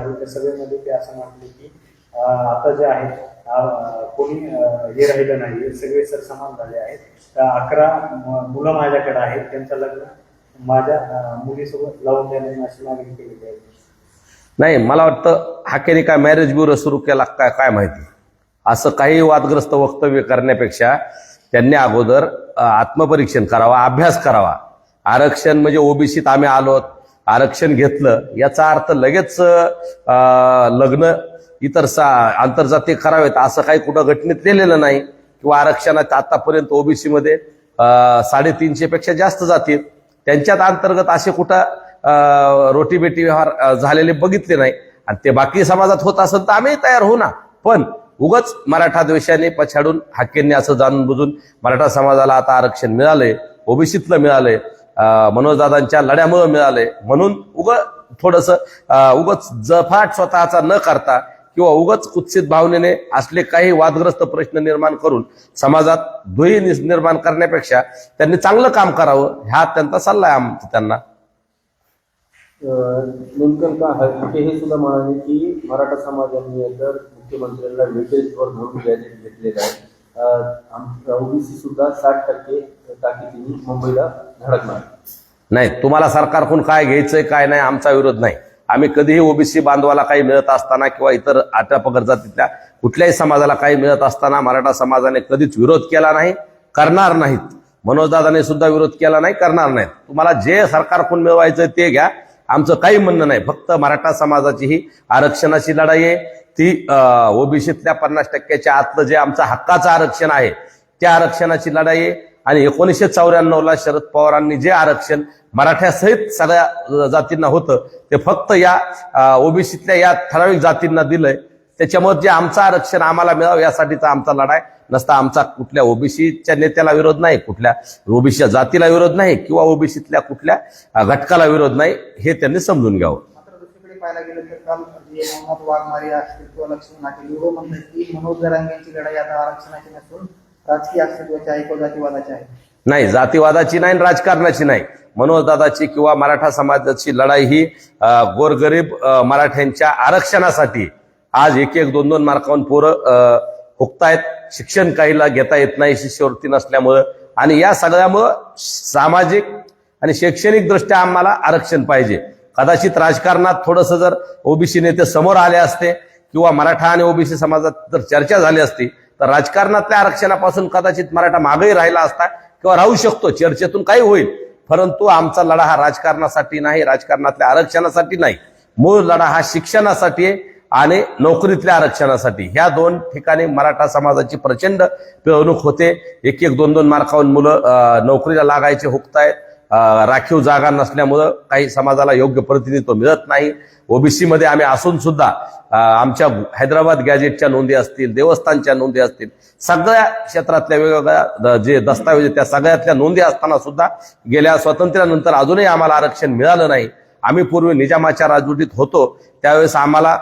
सभेमध्ये ते असं म्हटले की आता जे आहे कोणी हे राहिलं नाही सगळे सर समान झाले आहेत. तर अकरा मुलं माझ्याकडे आहेत त्यांचं लग्न माझ्या मुलीसोबत लावून देण्याची अशी मागणी केलेली आहे. नाही मला वाटतं हाकेने काय मॅरेज ब्युरो सुरू केला काय काय माहिती. असं काही वादग्रस्त वक्तव्य करण्यापेक्षा त्यांनी अगोदर आत्मपरीक्षण करावा अभ्यास करावा. आरक्षण म्हणजे ओबीसीत आम्ही आलोत आरक्षण घेतलं याचा अर्थ लगेच लग्न इतर सा आंतरजातीय करावेत असं काही कुठं घटनेत लिहिलेलं नाही किंवा आरक्षणात आतापर्यंत ओबीसीमध्ये अ, साडेतीनशे पेक्षा जास्त जातील त्यांच्यात अंतर्गत असे कुठं रोटीबेटी व्यवहार झालेले बघितले नाही आणि ते बाकी समाजात होत असेल तर आम्ही तयार होऊ ना. पण उगच मराठा द्वेषाने पछाडून हाकेंनी असं जाणून बुजून मराठा समाजाला आता आरक्षण मिळालंय ओबीसीतलं मिळालंय मनोजदादांच्या लढ्यामुळे मिळाले. म्हणून उग थोडस उगच जफाट स्वतःचा न करता किंवा उगच कुत्सित भावनेने असले काही वादग्रस्त प्रश्न निर्माण करून समाजात दुही निर्माण करण्यापेक्षा त्यांनी चांगलं काम करावं ह्या त्यांचा सल्ला आहे आमचा त्यांना. नेमकं का हे सुद्धा म्हणाले की मराठा समाजाने तर मुख्यमंत्र्यांना वेटेजवर म्हणून घेतलेलं आहे. ओबीसी सुद्धा साठ टक्के ताकदीने मुंबईला धडकणार नाही तुम्हाला सरकारकडून काय घ्यायचंय काय नाही आमचा विरोध नाही. आम्ही कधीही ओबीसी बांधवाला काही मिळत असताना किंवा इतर आट्या पगड जातीतल्या कुठल्याही समाजाला काही मिळत असताना मराठा समाजाने कधीच विरोध केला नाही करणार नाहीत. मनोजदादाने सुद्धा विरोध केला नाही करणार नाहीत. तुम्हाला जे सरकारकडून मिळवायचं ते घ्या. आमचं काही म्हणणं नाही फक्त मराठा समाजाची ही आरक्षणाची लढाई आहे. ती ओबीसीतल्या पन्नास टक्क्याच्या आतलं जे आमचं हक्काचं आरक्षण आहे त्या आरक्षणाची लढाई आहे. आणि एकोणीसशे चौऱ्याण्णवला शरद पवारांनी जे आरक्षण मराठ्यासहित सगळ्या जातींना होतं ते फक्त या ओबीसीतल्या या ठराविक जातींना दिलंय. त्याच्यामुळे जे आमचं आरक्षण आम्हाला मिळावं यासाठीचा आमचा लढाई नसता आमचा कुठल्या ओबीसीच्या नेत्याला विरोध नाही कुठल्या ओबीसीच्या जातीला विरोध नाही किंवा ओबीसीतल्या कुठल्या घटकाला विरोध नाही हे त्यांनी समजून घ्यावं. पाहायला गेलं तर काल जे मोहम्मद वाघमारे अस्तित्व किंवा लक्ष्मण नाटे म्हणतात की मनोज जरांगेंची लढाई आता आरक्षणाची नसून राजकीय अस्तित्वाची आहे किंवा जातीवादाची आहे? नाही जातीवादाची नाही राजकारणाची नाही. मनोजदादाची किंवा मराठा समाजाची लढाई ही गोरगरीब मराठ्यांच्या आरक्षणासाठी आज एक एक दोन दोन मार्कावून पोरं हुकतायत. शिक्षण काहीला घेता येत नाही शिष्यवृत्ती नसल्यामुळं. आणि या सगळ्यामुळं सामाजिक आणि शैक्षणिक दृष्ट्या आम्हाला आरक्षण पाहिजे. कदाचित राजकारणात थोडंसं जर ओबीसी नेते समोर आले असते किंवा मराठा आणि ओबीसी समाजात जर चर्चा झाली असती तर राजकारणातल्या आरक्षणापासून कदाचित मराठा मागही राहिला असता किंवा राहू शकतो चर्चेतून काही होईल. परंतु आमचा लढा हा राजकारणासाठी नाही राजकारणातल्या आरक्षणासाठी नाही. मूळ लढा हा शिक्षणासाठी आहे आणि नोकरीतल्या आरक्षणासाठी. ह्या दोन ठिकाणी मराठा समाजाची प्रचंड पिळवणूक होते. एक एक दोन दोन मार्कावून मुलं नोकरीला लागायचे हुकतायत. आहेत राखीव जागा नसल्यामुळं काही समाजाला योग्य प्रतिनिधित्व मिळत नाही. ओबीसीमध्ये आम्ही असून सुद्धा आमच्या हैदराबाद गॅजेटच्या नोंदी असतील देवस्थानच्या नोंदी असतील सगळ्या क्षेत्रातल्या वेगवेगळ्या द- जे दस्तावेज आहेत, त्या सगळ्यातल्या नोंदी असताना सुद्धा गेल्या स्वातंत्र्यानंतर अजूनही आम्हाला आरक्षण मिळालं नाही. आम्ही पूर्वी निजामाच्या राजवटीत होतो त्यावेळेस आम्हाला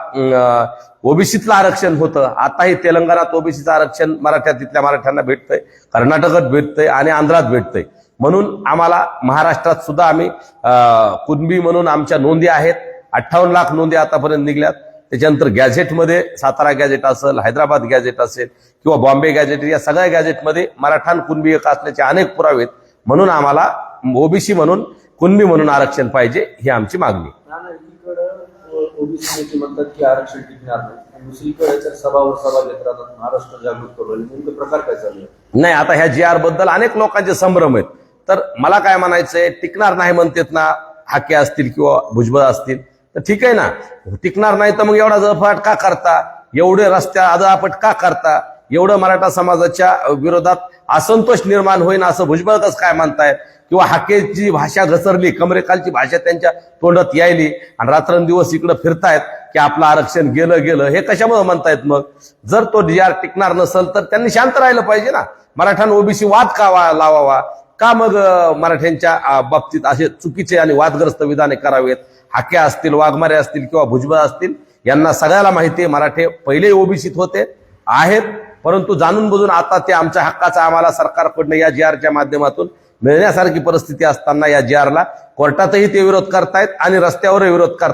ओबीसीतलं आरक्षण होतं. आताही तेलंगणात ओबीसीचं आरक्षण मराठ्यात तिथल्या मराठ्यांना भेटतंय कर्नाटकात भेटतंय आणि आंध्रात भेटतंय. म्हणून आम्हाला महाराष्ट्रात सुद्धा आम्ही कुणबी म्हणून आमच्या नोंदी आहेत. अठ्ठावन्न लाख नोंदी आतापर्यंत निघल्यात. त्याच्यानंतर गॅझेटमध्ये सातारा गॅझेट असेल हैदराबाद गॅझेट असेल किंवा बॉम्बे गॅझेट या सगळ्या गॅझेटमध्ये मराठान कुणबी एक असल्याचे अनेक पुरावे आहेत. म्हणून आम्हाला ओबीसी म्हणून कुणबी म्हणून आरक्षण पाहिजे ही आमची मागणी. ओबीसी म्हणतात की आरक्षण टिकणार नाही. आणि दुसरीकडे तर सभावर सभा घेत राहतात महाराष्ट्र जागृत करू. राहिले. नेमकं प्रकार काय चालू आहे? नाही आता ह्या जी आरबद्दल अनेक लोकांचे संभ्रम आहेत. तर मला काय म्हणायचंय टिकणार नाही म्हणतात ना हाके असतील किंवा भुजबळ असतील तर ठीक आहे ना. टिकणार नाही तर मग एवढा जळफाट का करता? एवढे रस्त्या अदापट का करता? एवढं मराठा समाजाच्या विरोधात असंतोष निर्माण होईन असं भुजबळ कसं काय म्हणतायत किंवा हाकेची भाषा घसरली कमरेखालची भाषा त्यांच्या तोंडात यायली आणि रात्रंदिवस इकडं फिरतायत की आपलं आरक्षण गेलं गेलं हे कशामुळे म्हणतायत मग? जर तो डी आर टिकणार नसेल तर त्यांनी शांत राहिलं पाहिजे ना. मराठा ओबीसी वाद का लावावा? का मग मराठ्यांच्या बाबतीत असे चुकीचे आणि वादग्रस्त विधाने करावेत? हाक्या असतील वाघमारे असतील किंवा भुजबळ असतील यांना सगळ्याला माहिती आहे मराठे पहिले ओबीसीत होते आहेत परंतु जाणून बुजून आता ते आमच्या हक्काचा आम्हाला सरकारकडनं या जी आरच्या माध्यमातून मिळण्यासारखी परिस्थिती असताना या जी आरला कोर्टातही ते विरोध करतायत आणि रस्त्यावरही विरोध करतात